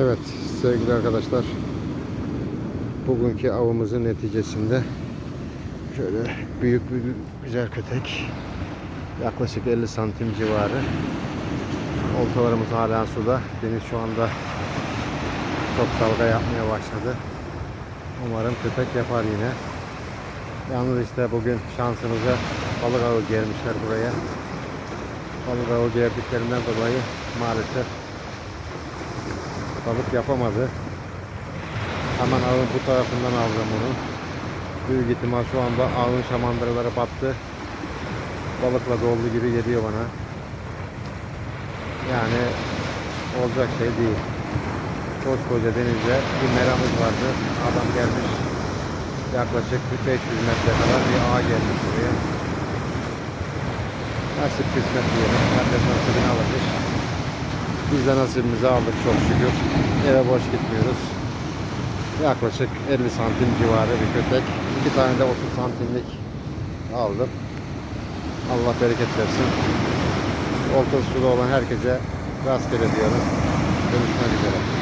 Evet sevgili arkadaşlar. Bugünkü avımızın neticesinde şöyle büyük bir güzel kötek. Yaklaşık 50 santim civarı. Oltalarımız hala suda. Deniz şu anda çok dalga yapmaya başladı. Umarım köpek yapar yine. Yalnız işte bugün şansımıza balık avı gelmişler buraya. Balık avı geldiklerinden dolayı maalesef balık yapamadı. Hemen ağın bu tarafından aldım onu. Büyük ihtimal şu anda ağın şamandıraları battı. Balıkla doldu gibi geliyor bana. Yani olacak şey değil. Koskoca denizde bir meramız vardı. Adam gelmiş yaklaşık bir 500 metre kadar bir ağ gelmiş buraya. Nasip kısmet diyelim. Herkes nasibini alacak. Biz de nasibimizi aldık çok şükür. Eve boş gitmiyoruz. Yaklaşık 50 santim civarı bir köpek. İki tane de 30 santimlik aldım. Allah bereket versin. Oltası suda olan herkese rastgele diyorum. Görüşmek üzere.